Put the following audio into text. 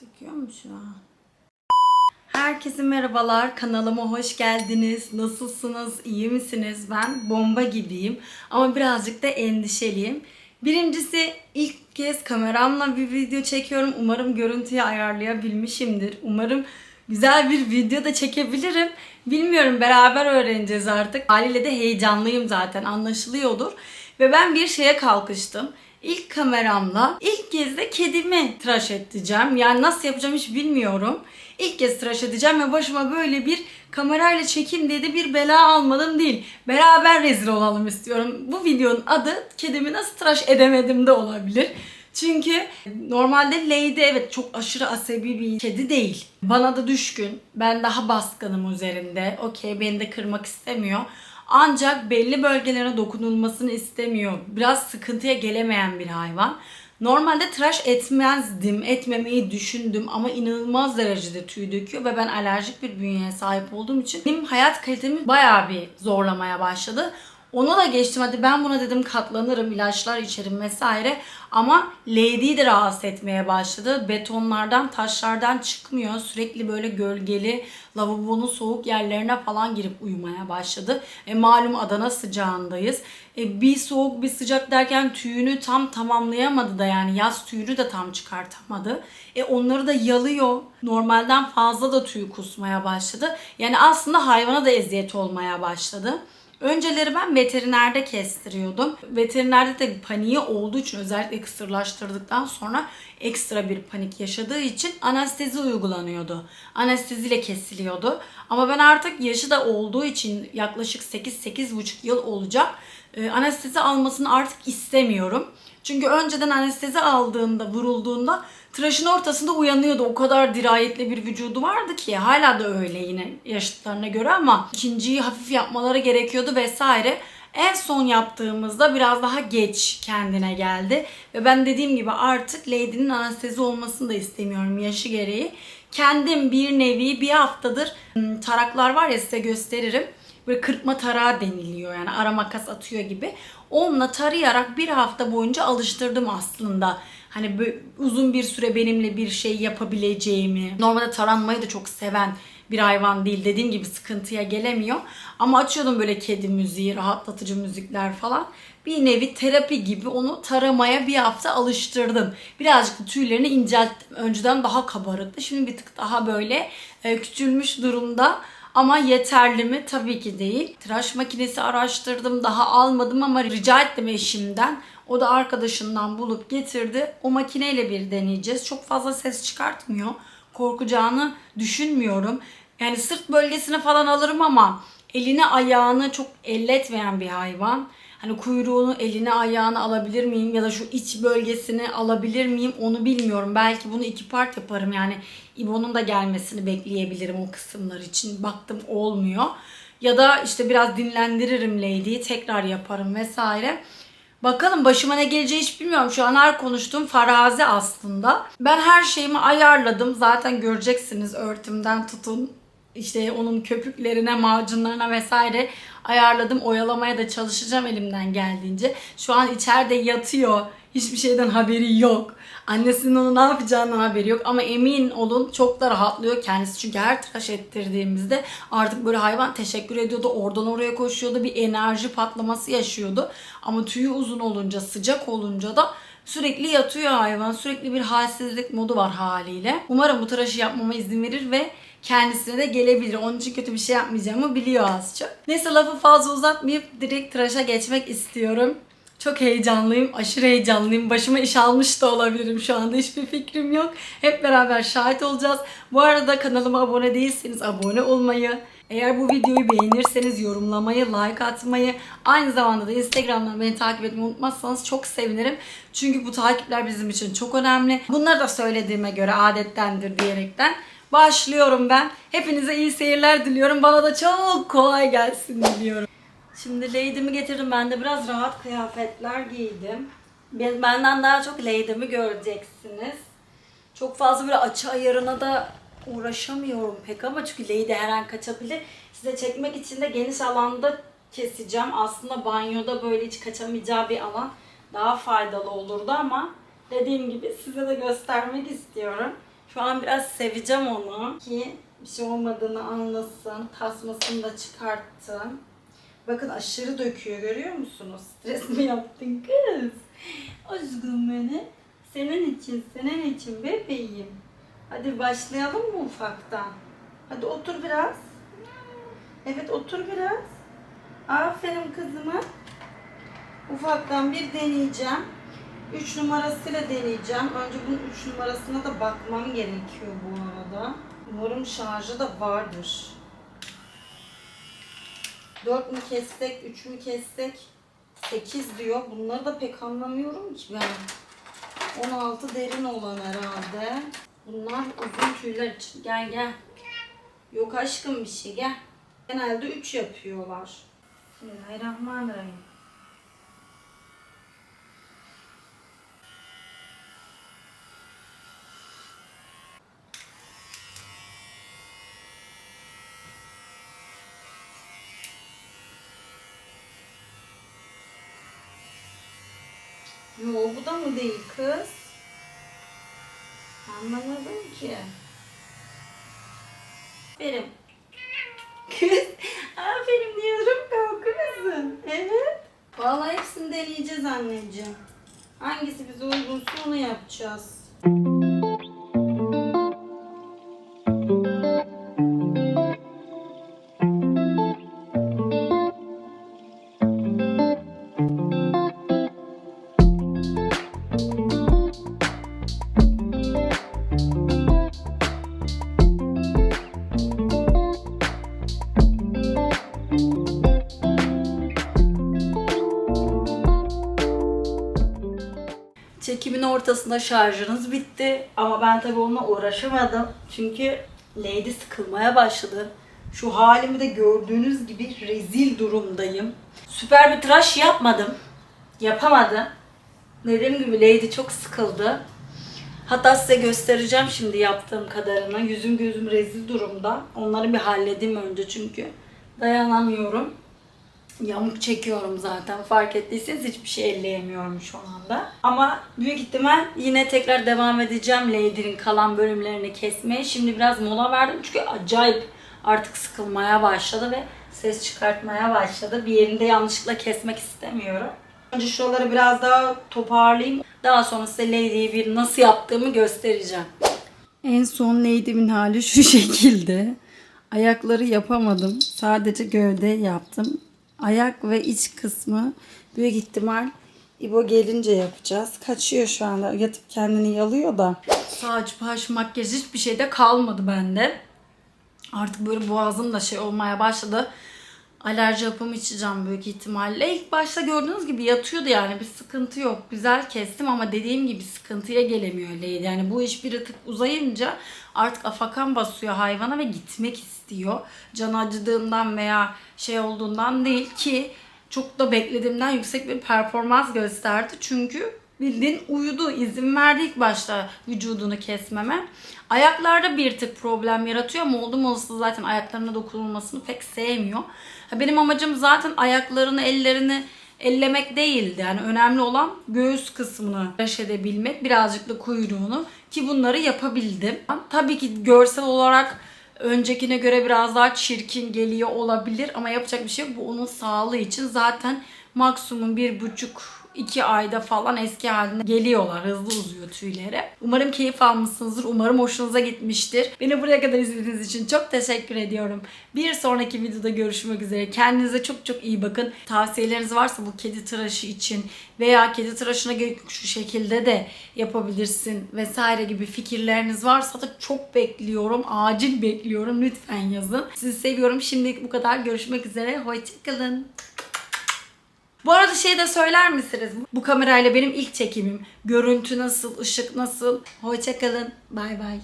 Çekiyor mu şu an? Herkese merhabalar. Kanalıma hoş geldiniz. Nasılsınız? İyi misiniz? Ben bomba gibiyim. Ama birazcık da endişeliyim. Birincisi ilk kez kameramla bir video çekiyorum. Umarım görüntüyü ayarlayabilmişimdir. Umarım güzel bir video da çekebilirim. Bilmiyorum beraber öğreneceğiz artık. Haliyle de heyecanlıyım zaten anlaşılıyordur. Ve ben bir şeye kalkıştım. İlk kameramla ilk kez de kedimi tıraş edeceğim. Yani nasıl yapacağım hiç bilmiyorum. İlk kez tıraş edeceğim ve başıma böyle bir kamerayla çekim dedi bir bela almadım değil. Beraber rezil olalım istiyorum. Bu videonun adı kedimi nasıl tıraş edemedim de olabilir. Çünkü normalde Lady evet çok aşırı asabi bir kedi değil. Bana da düşkün. Ben daha baskınım üzerinde. Okey beni de kırmak istemiyor. Ancak belli bölgelerine dokunulmasını istemiyor. Biraz sıkıntıya gelemeyen bir hayvan. Normalde tıraş etmezdim, etmemeyi düşündüm ama inanılmaz derecede tüy döküyor ve ben alerjik bir bünyeye sahip olduğum için benim hayat kalitemi bayağı bir zorlamaya başladı. Onu da geçtim hadi ben buna dedim katlanırım, ilaçlar içerim vesaire. Ama Lady'yi de rahatsız etmeye başladı. Betonlardan, taşlardan çıkmıyor. Sürekli böyle gölgeli, lavabonun soğuk yerlerine falan girip uyumaya başladı. E, malum Adana sıcağındayız. E, bir soğuk bir sıcak derken tüyünü tam tamamlayamadı da yani yaz tüyünü de tam çıkartamadı. E, onları da yalıyor. Normalden fazla da tüy kusmaya başladı. Yani aslında hayvana da eziyet olmaya başladı. Önceleri ben veterinerde kestiriyordum. Veterinerde de paniği olduğu için özellikle kısırlaştırdıktan sonra ekstra bir panik yaşadığı için anestezi uygulanıyordu. Anesteziyle kesiliyordu. Ama ben artık yaşı da olduğu için yaklaşık 8-8,5 yıl olacak. e, Anestezi almasını artık istemiyorum. Çünkü önceden anestezi aldığında, vurulduğunda tıraşın ortasında uyanıyordu. O kadar dirayetli bir vücudu vardı ki hala da öyle yine yaşıtlarına göre ama ikinciyi hafif yapmaları gerekiyordu vesaire. En son yaptığımızda biraz daha geç kendine geldi. Ve ben dediğim gibi artık Lady'nin anestezi olmasını da istemiyorum yaşı gereği. Kendim bir nevi bir haftadır hmm, taraklar var ya size gösteririm böyle kırpma tarağı deniliyor yani ara makas atıyor gibi. Onunla tarayarak bir hafta boyunca alıştırdım aslında. Hani uzun bir süre benimle bir şey yapabileceğimi. Normalde taranmayı da çok seven bir hayvan değil. Dediğim gibi sıkıntıya gelemiyor. Ama açıyordum böyle kedi müziği, rahatlatıcı müzikler falan. Bir nevi terapi gibi onu taramaya bir hafta alıştırdım. Birazcık tüylerini incelttim. Önceden daha kabarıktı. Şimdi bir tık daha böyle e, küçülmüş durumda. Ama yeterli mi? Tabii ki değil. Tıraş makinesi araştırdım. Daha almadım ama rica ettim eşimden. O da arkadaşından bulup getirdi. O makineyle bir deneyeceğiz. Çok fazla ses çıkartmıyor. Korkacağını düşünmüyorum. Yani sırt bölgesine falan alırım ama elini ayağını çok elletmeyen bir hayvan. Hani kuyruğunu eline ayağını alabilir miyim ya da şu iç bölgesini alabilir miyim onu bilmiyorum. Belki bunu iki part yaparım yani İbo'nun da gelmesini bekleyebilirim o kısımlar için. Baktım olmuyor. Ya da işte biraz dinlendiririm Lady'yi tekrar yaparım vesaire. Bakalım başıma ne geleceği hiç bilmiyorum. Şu an her konuştuğum farazi aslında. Ben her şeyimi ayarladım. Zaten göreceksiniz örtümden tutun işte onun köpüklerine, macunlarına vesaire ayarladım. Oyalamaya da çalışacağım elimden geldiğince. Şu an içeride yatıyor. Hiçbir şeyden haberi yok. Annesinin onu ne yapacağından haberi yok. Ama emin olun çok da rahatlıyor kendisi. Çünkü her tıraş ettirdiğimizde artık böyle hayvan teşekkür ediyordu. Oradan oraya koşuyordu. Bir enerji patlaması yaşıyordu. Ama tüyü uzun olunca, sıcak olunca da Sürekli yatıyor hayvan. Sürekli bir halsizlik modu var haliyle. Umarım bu tıraşı yapmama izin verir ve kendisine de gelebilir. Onun için kötü bir şey yapmayacağımı biliyor az çok. Neyse lafı fazla uzatmayıp direkt tıraşa geçmek istiyorum. Çok heyecanlıyım, aşırı heyecanlıyım. Başıma iş almış da olabilirim şu anda. Hiçbir fikrim yok. Hep beraber şahit olacağız. Bu arada kanalıma abone değilseniz abone olmayı, eğer bu videoyu beğenirseniz yorumlamayı, like atmayı, aynı zamanda da Instagram'dan beni takip etmeyi unutmazsanız çok sevinirim. Çünkü bu takipler bizim için çok önemli. Bunları da söylediğime göre adettendir diyerekten başlıyorum ben. Hepinize iyi seyirler diliyorum. Bana da çok kolay gelsin diliyorum. Şimdi Lady'mi getirdim. Ben de biraz rahat kıyafetler giydim. Ben- Benden daha çok Lady'mi göreceksiniz. Çok fazla böyle açı ayarına da uğraşamıyorum pek ama çünkü Lady her an kaçabilir. Size çekmek için de geniş alanda keseceğim. Aslında banyoda böyle hiç kaçamayacağı bir alan daha faydalı olurdu ama dediğim gibi size de göstermek istiyorum. Şu an biraz seveceğim onu ki bir şey olmadığını anlasın. Tasmasını da çıkarttım. Bakın aşırı döküyor görüyor musunuz? Stres mi yaptın kız? Aşkım beni. Senin için, senin için bebeğim. Hadi başlayalım mı ufaktan? Hadi otur biraz. Evet otur biraz. Aferin kızıma. Ufaktan bir deneyeceğim. 3 numarasıyla deneyeceğim. Önce bunun 3 numarasına da bakmam gerekiyor bu arada. Umarım şarjı da vardır. 4 mü kessek, 3 mü kessek? 8 diyor. Bunları da pek anlamıyorum ki ben. 16 derin olan herhalde. Bunlar uzun tüyler için. Gel gel. Yok aşkım bir şey gel. Genelde 3 yapıyorlar. Bismillahirrahmanirrahim. Yo bu da mı değil kız? Anlamadım ki. Aferin. Kız, aferin diyorum kalkıyorsun. Evet. Vallahi hepsini deneyeceğiz anneciğim. Hangisi bize uygunsa onu yapacağız. Çekimin ortasında şarjınız bitti. Ama ben tabii onunla uğraşamadım. Çünkü Lady sıkılmaya başladı. Şu halimi de gördüğünüz gibi rezil durumdayım. Süper bir tıraş yapmadım. Yapamadım. Dediğim gibi Lady çok sıkıldı. Hatta size göstereceğim şimdi yaptığım kadarını. Yüzüm gözüm rezil durumda. Onları bir halledeyim önce çünkü. Dayanamıyorum. Yamuk çekiyorum zaten. Fark ettiyseniz hiçbir şey elleyemiyorum şu anda. Ama büyük ihtimal yine tekrar devam edeceğim Lady'nin kalan bölümlerini kesmeye. Şimdi biraz mola verdim çünkü acayip artık sıkılmaya başladı ve ses çıkartmaya başladı. Bir yerinde yanlışlıkla kesmek istemiyorum. Önce şuraları biraz daha toparlayayım. Daha sonra size Lady'yi bir nasıl yaptığımı göstereceğim. En son Lady'min hali şu şekilde. Ayakları yapamadım. Sadece gövde yaptım. Ayak ve iç kısmı büyük ihtimal İbo gelince yapacağız. Kaçıyor şu anda. Yatıp kendini yalıyor da. Saç, baş, makyaj hiçbir şey de kalmadı bende. Artık böyle boğazım da şey olmaya başladı. Alerji hapımı içeceğim büyük ihtimalle. İlk başta gördüğünüz gibi yatıyordu yani bir sıkıntı yok. Güzel kestim ama dediğim gibi sıkıntıya gelemiyor Lady. Yani bu iş bir tık uzayınca artık afakan basıyor hayvana ve gitmek istiyor. Can acıdığından veya şey olduğundan değil ki çok da beklediğimden yüksek bir performans gösterdi. Çünkü bildiğin uyudu. izin verdi ilk başta vücudunu kesmeme. Ayaklarda bir tık problem yaratıyor ama oldum olası zaten ayaklarına dokunulmasını pek sevmiyor. Benim amacım zaten ayaklarını, ellerini ellemek değildi. Yani önemli olan göğüs kısmını tıraş edebilmek, birazcık da kuyruğunu ki bunları yapabildim. Tabii ki görsel olarak öncekine göre biraz daha çirkin geliyor olabilir ama yapacak bir şey yok. Bu onun sağlığı için zaten maksimum bir buçuk iki ayda falan eski haline geliyorlar. Hızlı uzuyor tüyleri. Umarım keyif almışsınızdır. Umarım hoşunuza gitmiştir. Beni buraya kadar izlediğiniz için çok teşekkür ediyorum. Bir sonraki videoda görüşmek üzere. Kendinize çok çok iyi bakın. Tavsiyeleriniz varsa bu kedi tıraşı için veya kedi tıraşına şu şekilde de yapabilirsin vesaire gibi fikirleriniz varsa da çok bekliyorum. Acil bekliyorum. Lütfen yazın. Sizi seviyorum. Şimdilik bu kadar. Görüşmek üzere. Hoşçakalın. Bu arada şey de söyler misiniz? Bu kamerayla benim ilk çekimim. Görüntü nasıl, ışık nasıl? Hoşçakalın. Bay bay.